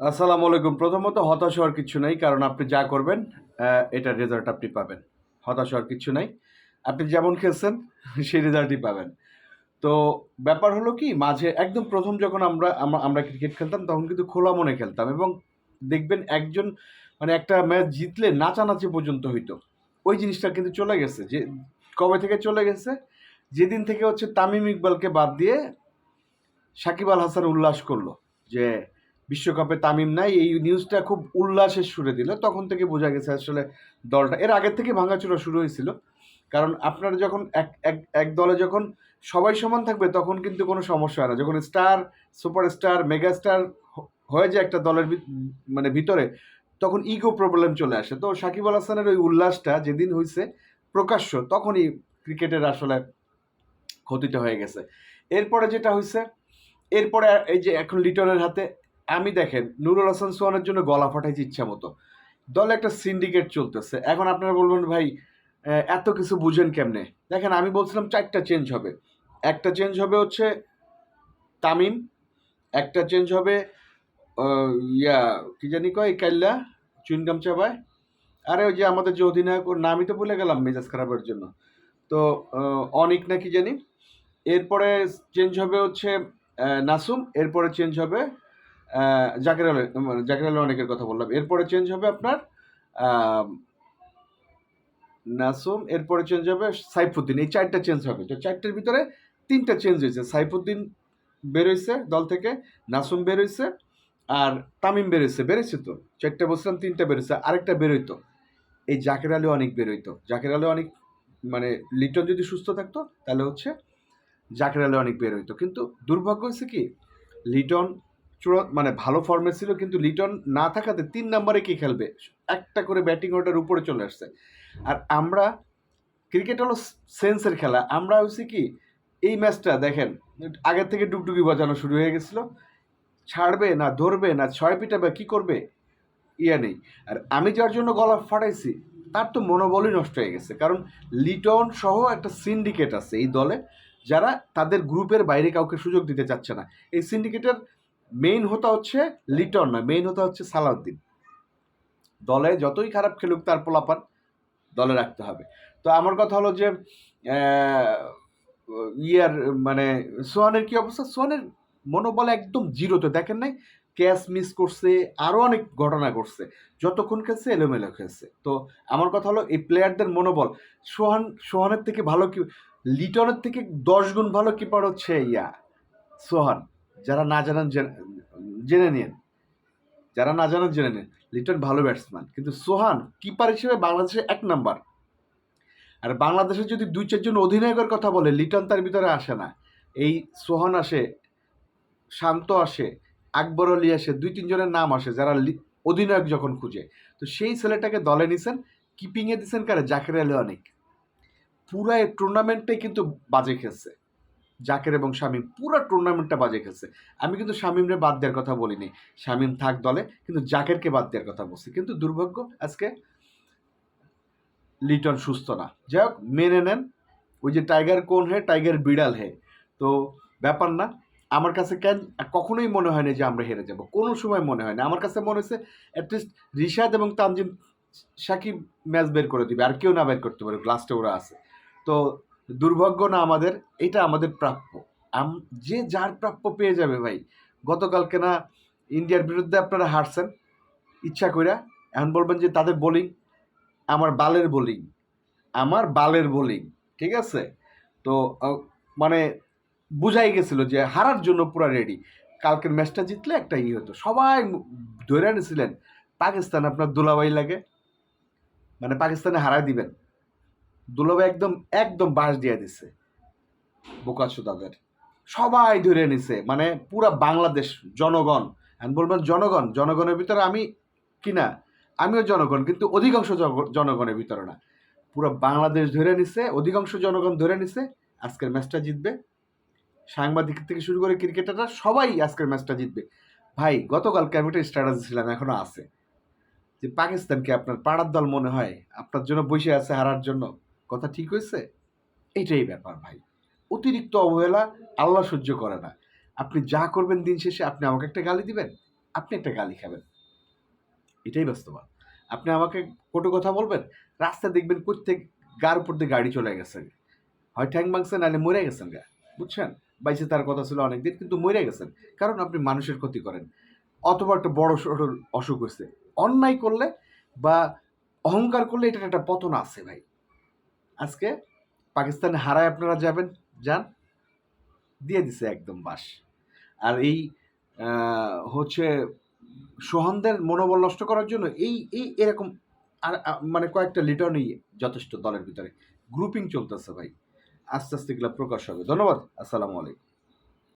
আসসালামু আলাইকুম। প্রথমত হতাশ হওয়ার কিছু নাই, কারণ আপনি যা করবেন এটার রেজাল্ট আপনি পাবেন। হতাশ হওয়ার কিছু নাই। আপনি যেমন খেলছেন, সেই রেজাল্টই পাবেন। তো ব্যাপার হলো কি, মাঝে একদম প্রথম যখন আমরা আমরা ক্রিকেট খেলতাম, তখন কিন্তু খোলা মনে খেলতাম এবং দেখবেন একজন মানে একটা ম্যাচ জিতলে নাচানাচি পর্যন্ত হইতো। ওই জিনিসটা কিন্তু চলে গেছে যে, কবে থেকে চলে গেছে? যেদিন থেকে হচ্ছে তামিম ইকবালকে বাদ দিয়ে সাকিব আল হাসান উল্লাস করল যে বিশ্বকাপে তামিম নাই, এই নিউজটা খুব উল্লাসের সুরে দিল। তখন থেকে বোঝা গেছে আসলে দলটা, এর আগের থেকে ভাঙাচোরা শুরু হয়েছিল। কারণ আপনার যখন এক এক এক দলে যখন সবাই সমান থাকবে, তখন কিন্তু কোনো সমস্যা হয় না। যখন স্টার সুপারস্টার মেগা স্টার হয়ে যায় একটা দলের মানে ভিতরে, তখন ইগো প্রবলেম চলে আসে। তো সাকিব আল হাসানের ওই উল্লাসটা যেদিন হয়েছে প্রকাশ্য, তখনই ক্রিকেটের আসলে ক্ষতিটা হয়ে গেছে। এরপরে যেটা হয়েছে এরপরে এই যে এখন লিটনের হাতে আমি দেখেন, নুরুল হাসান সোহানের জন্য গলা ফাটাইছি ইচ্ছা মতো। দলে একটা সিন্ডিকেট চলতেছে। এখন আপনারা বলবেন, ভাই এত কিছু বুঝেন কেমনে? দেখেন, আমি বলছিলাম চারটা চেঞ্জ হবে। একটা চেঞ্জ হবে হচ্ছে তামিম, একটা চেঞ্জ হবে ইয়া, কি জানি কয় কাল্লা চুইনগাম চাবায়। আরে, ওই যে আমাদের যে অধিনায়ক, ওর নামই তো ভুলে গেলাম মেজাজ খারাপের জন্য। তো অনিক না কি জানি। এরপরে চেঞ্জ হবে হচ্ছে নাসুম, এরপরে চেঞ্জ হবে জাকির আলী জাকির অনেকের কথা বললাম। এরপরে চেঞ্জ হবে আপনার নাসুম, এরপরে চেঞ্জ হবে সাইফুদ্দিন। এই চারটা চেঞ্জ হবে। তো চারটার ভিতরে তিনটা চেঞ্জ হয়েছে। সাইফুদ্দিন বেরোইছে দল থেকে, নাসুম বেরোইছে আর তামিম বেরোইছে বেরোইছে তো? চারটা বলছিলাম, তিনটা বেরোইছে আরেকটা বেরোইতো এই জাকের আলী অনেক বেরোইতো জাকের আলী অনেক মানে লিটন যদি সুস্থ থাকতো, তাহলে হচ্ছে জাকির আলী অনেক বের হইতো। কিন্তু দুর্ভাগ্য হয়েছে কি? লিটন চূড়া মানে ভালো ফর্মে ছিল, কিন্তু লিটন না থাকাতে তিন নম্বরে কি খেলবে? একটা করে ব্যাটিং অর্ডার উপরে চলে আসছে। আর আমরা ক্রিকেট হলো সেন্সের খেলা। আমরা হচ্ছে কি, এই ম্যাচটা দেখেন, আগের থেকে ডুগডুগি বাজানো শুরু হয়ে গেছিল। ছাড়বে না, ধরবে না, ছয় পিটাবে, কি করবে? ইয়া নেই। আর আমি যার জন্য গলা ফাটাইছি, তার তো মনোবলই নষ্ট হয়ে গেছে। কারণ লিটন সহ একটা সিন্ডিকেট আছে এই দলে, যারা তাদের গ্রুপের বাইরে কাউকে সুযোগ দিতে চাচ্ছে না। এই সিন্ডিকেটের মেইন হতা হচ্ছে লিটন না মেইন হতা হচ্ছে সালাউদ্দিন দলে যতই খারাপ খেলুক, তার পোলাপান দলে রাখতে হবে। তো আমার কথা হলো যে ইয়ার মানে সোহানের কি অবস্থা? সোহানের মনোবল একদম জিরোতে দেখেন নাই? ক্যাচ মিস করছে আরও অনেক ঘটনা ঘটছে। যতক্ষণ খেলছে, এলোমেলো খেলছে। তো আমার কথা হলো, এই প্লেয়ারদের মনোবল, সোহান, সোহানের থেকে ভালো কি লিটনের থেকে দশ গুণ ভালো কিপার হচ্ছে ইয়া, সোহান। যারা না জানান জেনে- নিন। যারা না জানান জেনে নিন। লিটন ভালো ব্যাটসম্যান কিন্তু সোহান কিপার হিসেবে বাংলাদেশের এক নাম্বার আর বাংলাদেশে যদি দুই চারজন অধিনায়কের কথা বলে, লিটন তার ভিতরে আসে না। এই সোহান আসে, শান্ত আসে, আকবর আলী আসে, দুই তিনজনের নাম আসে, যারা অধিনায়ক যখন খুঁজে। তো সেই ছেলেটাকে দলে নিছেন কিপিংয়ে দিছেন কারে? জাকের আলী অনেক। পুরো টুর্নামেন্টটাই কিন্তু বাজে খেলছে। জাকের এবং শামিম পুরো টুর্নামেন্টটা বাজে খেলছে। আমি কিন্তু শামিমরে বাদ দেওয়ার কথা বলিনি। শামিম থাক দলে, কিন্তু জাকেরকে বাদ দেওয়ার কথা বলছি। কিন্তু দুর্ভাগ্য, আজকে লিটন সুস্থ না। যাই হোক, মেনে নেন, ওই যে টাইগার কোন হে, টাইগার বিড়াল হে। তো ব্যাপার না, আমার কাছে কেন, কখনোই মনে হয় না যে আমরা হেরে যাব। কোনো সময় মনে হয় না। আমার কাছে মনে হচ্ছে অ্যাটলিস্ট রিশাদ এবং তানজিম, সাকিব ম্যাচ বের করে দিবে। আর কেউ না বের করতে পারে লাস্টে ওরা আছে। তো দুর্ভাগ্য না আমাদের, এটা আমাদের প্রাপ্য। আম, যে যার প্রাপ্য পেয়ে যাবে ভাই। গতকালকে না ইন্ডিয়ার বিরুদ্ধে আপনারা হারছেন, ইচ্ছা কইরা। এখন বলবেন যে তাদের বোলিং, আমার বালের বোলিং, আমার বালের বোলিং, ঠিক আছে? তো মানে বুঝাই গেছিল যে হারার জন্য পুরো রেডি কালকের ম্যাচটা জিতলে একটা ই হতো। সবাই ধরে নিয়েছিলেন পাকিস্তান আপনার দুলাবাই লাগে মানে পাকিস্তানে হারাই দিবেন। দুলাভাই একদম একদম বাঁশ দিয়ে দিছে। বোকাচু তাদের সবাই ধরে নিছে মানে পুরা বাংলাদেশ, জনগণ। আমি বলবেন জনগণ, জনগণের ভিতরে আমি কিনা আমিও জনগণ, কিন্তু অধিকাংশ জনগণের ভিতরে না। পুরো বাংলাদেশ ধরে নিছে, অধিকাংশ জনগণ ধরে নিছে, আজকের ম্যাচটা জিতবে। সাংবাদিক থেকে শুরু করে ক্রিকেটাররা সবাই আজকের ম্যাচটা জিতবে। ভাই, গতকালকে আমি একটা স্ট্যাটাস ছিলাম এখনও আছে। যে পাকিস্তানকে আপনার পাড়ার দল মনে হয়, আপনার জন্য বসে আছে হারার জন্য। কথা ঠিক হয়েছে? এইটাই ব্যাপার ভাই। অতিরিক্ত অবহেলা আল্লাহ সহ্য করে না। আপনি যা করবেন দিন শেষে আপনি আমাকে একটা গালি দিবেন, আপনি একটা গালি খাবেন। এটাই বাস্তবা আপনি আমাকে কটু কথা বলবেন রাস্তা দেখবেন প্রত্যেক গার উপর দিয়ে গাড়ি চলে গেছে। হয় ঠ্যাং ভাঙছে, নাহলে মরে গেছেন গা। বুঝছেন? বাইসে তার কথা ছিল অনেকদিন, কিন্তু মরে গেছেন। কারণ আপনি মানুষের ক্ষতি করেন। অথবা একটা বড় সড় অসুখ হয়েছে। অন্যায় করলে বা অহংকার করলে এটার একটা পতন আছে ভাই। আজকে পাকিস্তানে হারায় আপনারা যাবেন, যান। দিয়ে দিছে একদম বাস। আর এই হচ্ছে সোহানদের মনোবল নষ্ট করার জন্য এই এই এরকম আর মানে কয়েকটা লিটনই যথেষ্ট দলের ভিতরে। গ্রুপিং চলতেছে ভাই। আস্তে আস্তে এগুলো প্রকাশ হবে। ধন্যবাদ। আসসালামু আলাইকুম।